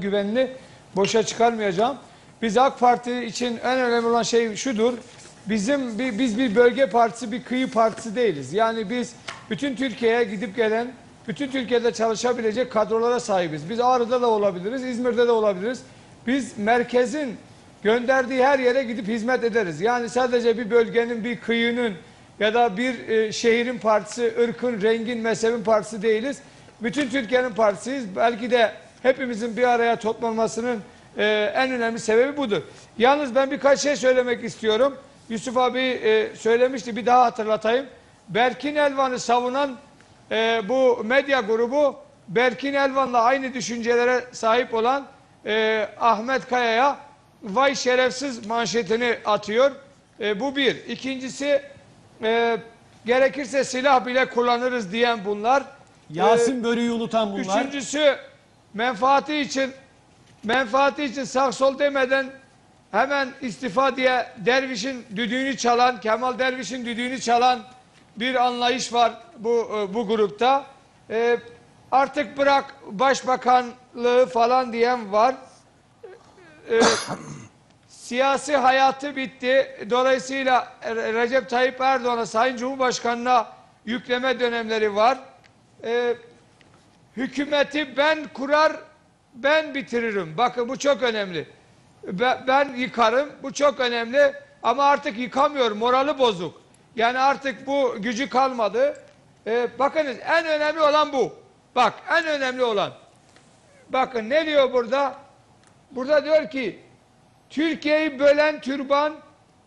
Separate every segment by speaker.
Speaker 1: güvenini boşa çıkarmayacağım. Biz AK Parti için en önemli olan şey şudur. Bizim biz bir bölge partisi, bir kıyı partisi değiliz. Yani biz bütün Türkiye'ye gidip gelen, bütün Türkiye'de çalışabilecek kadrolara sahibiz. Biz Ağrı'da da olabiliriz, İzmir'de de olabiliriz. Biz merkezin gönderdiği her yere gidip hizmet ederiz. Yani sadece bir bölgenin, bir kıyının ya da bir e, şehrin partisi, ırkın, rengin, mezhebin partisi değiliz. Bütün Türkiye'nin partisiyiz. Belki de hepimizin bir araya toplanmasının e, en önemli sebebi budur. Yalnız ben birkaç şey söylemek istiyorum. Yusuf abi e, söylemişti bir daha hatırlatayım. Berkin Elvan'ı savunan e, bu medya grubu Berkin Elvan'la aynı düşüncelere sahip olan e, Ahmet Kaya'ya vay şerefsiz manşetini atıyor. E, bu bir. İkincisi e, gerekirse silah bile kullanırız diyen bunlar.
Speaker 2: Yasin Börü'yü unutan bunlar.
Speaker 1: Üçüncüsü menfaati için menfaati için sağ sol demeden hemen istifa diye dervişin düdüğünü çalan Kemal Derviş'in düdüğünü çalan bir anlayış var bu e, bu grupta. E, artık bırak başbakanlığı falan diyen var. E, siyasi hayatı bitti. Dolayısıyla Recep Tayyip Erdoğan'a Sayın Cumhurbaşkanı'na yükleme dönemleri var. E, hükümeti ben kurar, ben bitiririm. Bakın bu çok önemli. Ben, yıkarım, bu çok önemli. Ama artık yıkamıyor, morali bozuk. Yani artık bu gücü kalmadı. Ee, bakınız en önemli olan bu. Bak en önemli olan. Bakın ne diyor burada? Burada diyor ki Türkiye'yi bölen türban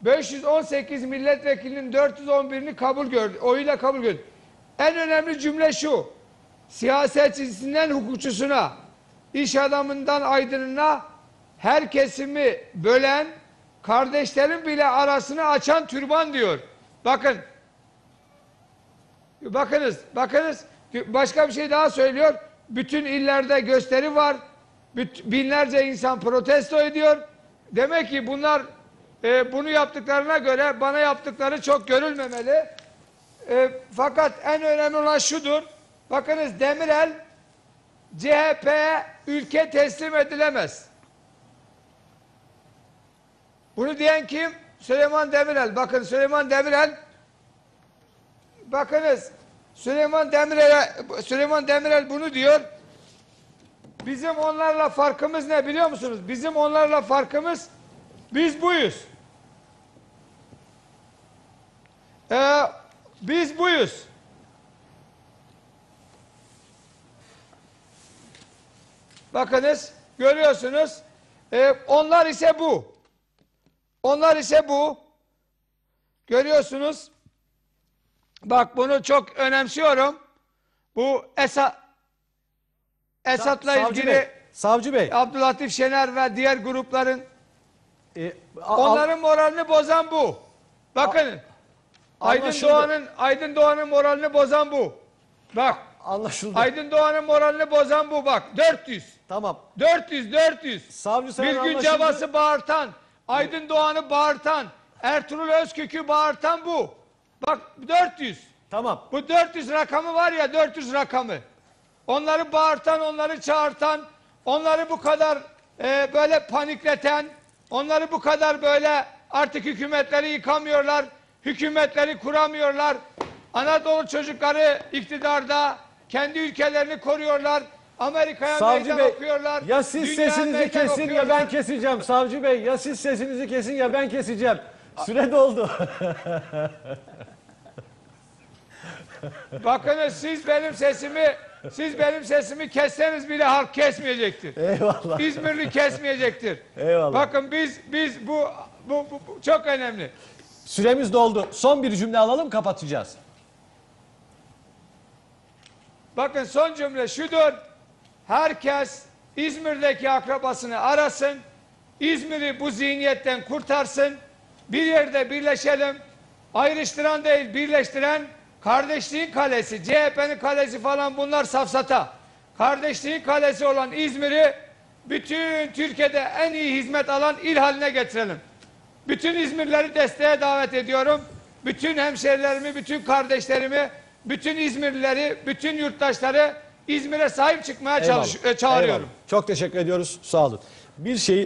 Speaker 1: 518 milletvekilinin 411'ini kabul gördü. Oyuyla kabul gördü. En önemli cümle şu siyasetçisinden hukukçusuna, iş adamından aydınına her kesimi bölen, kardeşlerin bile arasını açan türban diyor. Bakın, bakınız, bakınız, başka bir şey daha söylüyor. Bütün illerde gösteri var, binlerce insan protesto ediyor. Demek ki bunlar e, bunu yaptıklarına göre bana yaptıkları çok görülmemeli. E, fakat en önemli olan şudur. Bakınız Demirel CHP'ye ülke teslim edilemez. Bunu diyen kim? Süleyman Demirel. Bakın Süleyman Demirel bakınız Süleyman Demirel Süleyman Demirel bunu diyor. Bizim onlarla farkımız ne biliyor musunuz? Bizim onlarla farkımız biz buyuz. Ee, biz buyuz. Bakınız görüyorsunuz. Ee, onlar ise bu. Onlar ise bu. Görüyorsunuz. Bak bunu çok önemsiyorum. Bu Esat Esat'la
Speaker 2: Savcı
Speaker 1: ilgili
Speaker 2: Bey, Savcı Bey.
Speaker 1: Abdülatif Şener ve diğer grupların
Speaker 2: e, a- a-
Speaker 1: onların moralini bozan bu. Bakın. Aydın
Speaker 2: Anlaşıldı.
Speaker 1: Doğan'ın Aydın Doğan'ın moralini bozan bu. Bak.
Speaker 2: Anlaşıldı.
Speaker 1: Aydın Doğan'ın moralini bozan bu bak. 400.
Speaker 2: Tamam.
Speaker 1: 400 400.
Speaker 2: Savcı Sayın
Speaker 1: Bir gün
Speaker 2: anlaşıldı.
Speaker 1: cabası bağırtan, Aydın Doğan'ı bağırtan, Ertuğrul Özkök'ü bağırtan bu. Bak 400.
Speaker 2: Tamam.
Speaker 1: Bu 400 rakamı var ya 400 rakamı. Onları bağırtan, onları çağırtan, onları bu kadar e, böyle panikleten, onları bu kadar böyle artık hükümetleri yıkamıyorlar, hükümetleri kuramıyorlar. Anadolu çocukları iktidarda kendi ülkelerini koruyorlar. Amerika'ya
Speaker 2: Savcı
Speaker 1: meydan
Speaker 2: Bey
Speaker 1: okuyorlar.
Speaker 2: ya siz sesinizi kesin ya
Speaker 1: okuyorlar.
Speaker 2: ben keseceğim Savcı Bey. Ya siz sesinizi kesin ya ben keseceğim. Süre doldu.
Speaker 1: Bakınız siz benim sesimi siz benim sesimi kesseniz bile halk kesmeyecektir.
Speaker 2: Eyvallah.
Speaker 1: İzmirli kesmeyecektir.
Speaker 2: Eyvallah.
Speaker 1: Bakın biz biz bu bu, bu, bu çok önemli.
Speaker 2: Süremiz doldu. Son bir cümle alalım kapatacağız.
Speaker 1: Bakın son cümle şudur. Herkes İzmir'deki akrabasını arasın. İzmir'i bu zihniyetten kurtarsın. Bir yerde birleşelim. Ayrıştıran değil birleştiren kardeşliğin kalesi, CHP'nin kalesi falan bunlar safsata. Kardeşliğin kalesi olan İzmir'i bütün Türkiye'de en iyi hizmet alan il haline getirelim. Bütün İzmirleri desteğe davet ediyorum. Bütün hemşerilerimi, bütün kardeşlerimi, bütün İzmirlileri, bütün yurttaşları İzmir'e sahip çıkmaya
Speaker 2: Eyvallah.
Speaker 1: çalış, e, çağırıyorum.
Speaker 2: Eyvallah. Çok teşekkür ediyoruz. Sağ olun. Bir şeyi